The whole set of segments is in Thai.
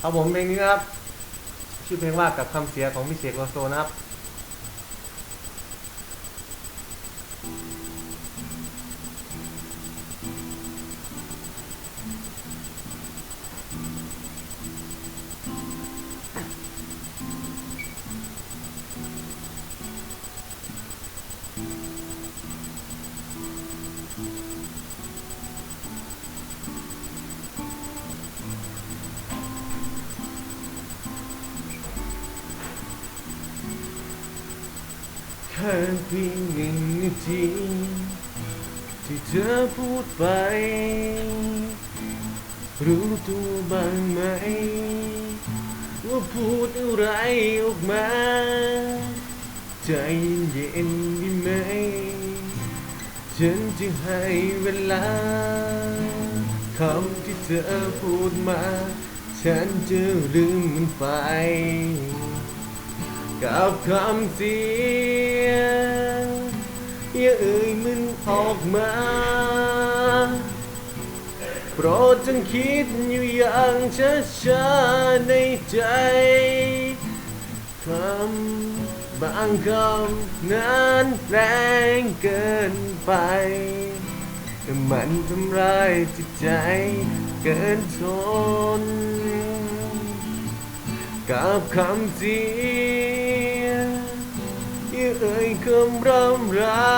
ครับผมเพลงนี้นะครับ ชื่อเพลงว่ากับคำเสียของมิเสกโลโซนะครับ ค่เพียงหนึ่งนาทีที่เธอพูดไป รู้ตัวบ้างไหม ว่าพูดอะไรออกมา ใจเย็นได้ไหม ฉันจะให้เวลาคำที่เธอพูดมา ฉันจะลืมมันไป กับคำเสียอย่าเอ่ยมันออกมาโปรดจงคิดอยู่อย่างช้าๆในใจคำบางคำนั้นแรงเกินไปแต่มันทำร้ายจิตใจเกินทน กับคำเสียงที่เอ่ยคำรำรา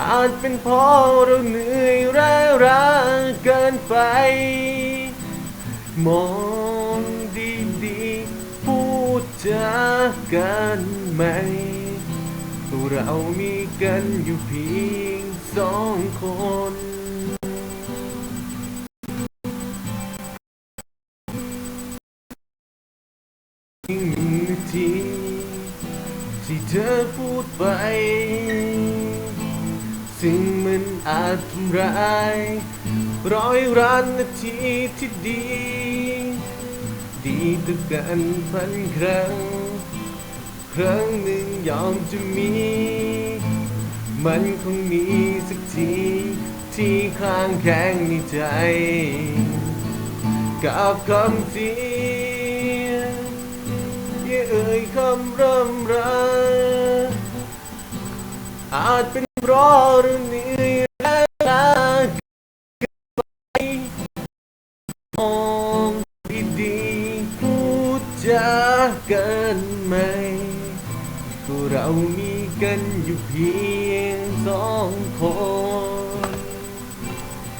อาจเป็นเพราะเราเหนื่อยแร้ราเกินไป มองดีๆ พูดจากันไหม เรามีกันอยู่เพียงสองคน ทีที่เธอพูดไปสิ่งมันอาจทำร้ายร้อยร้านนาทีที่ดี ดีต่อกันพันครั้ง ครั้งหนึ่งยอมจะมี มันคงมีสักทีที่ข้างแข็งในใจ กับคำเสียง อย่าเอ่ยคำร่ำราอาจเป็นเพราะเราเหนื่อยและล้าเกินไปมองดีๆพูดจากันไหมก็เรามีกันอยู่เพียงสองคน